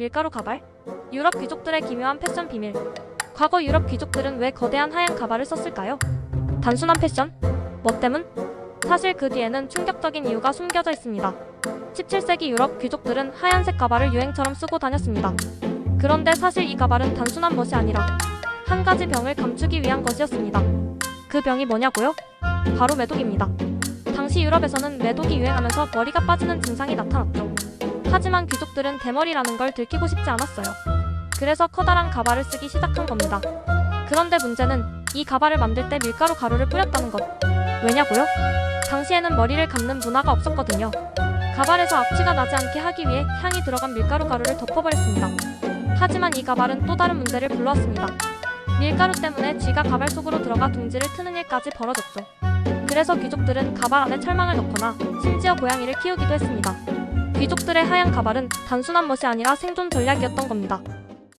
밀가루 가발? 유럽 귀족들의 기묘한 패션 비밀. 과거 유럽 귀족들은 왜 거대한 하얀 가발을 썼을까요? 단순한 패션? 뭐 때문? 사실 그 뒤에는 충격적인 이유가 숨겨져 있습니다. 17세기 유럽 귀족들은 하얀색 가발을 유행처럼 쓰고 다녔습니다. 그런데 사실 이 가발은 단순한 멋이 아니라 한 가지 병을 감추기 위한 것이었습니다. 그 병이 뭐냐고요? 바로 매독입니다. 당시 유럽에서는 매독이 유행하면서 머리가 빠지는 증상이 나타났죠. 하지만 귀족들은 대머리라는 걸 들키고 싶지 않았어요. 그래서 커다란 가발을 쓰기 시작한 겁니다. 그런데 문제는 이 가발을 만들 때 밀가루 가루를 뿌렸다는 것. 왜냐고요? 당시에는 머리를 감는 문화가 없었거든요. 가발에서 악취가 나지 않게 하기 위해 향이 들어간 밀가루 가루를 덮어버렸습니다. 하지만 이 가발은 또 다른 문제를 불러왔습니다. 밀가루 때문에 쥐가 가발 속으로 들어가 둥지를 트는 일까지 벌어졌죠. 그래서 귀족들은 가발 안에 철망을 넣거나 심지어 고양이를 키우기도 했습니다. 귀족들의 하얀 가발은 단순한 멋이 아니라 생존 전략이었던 겁니다.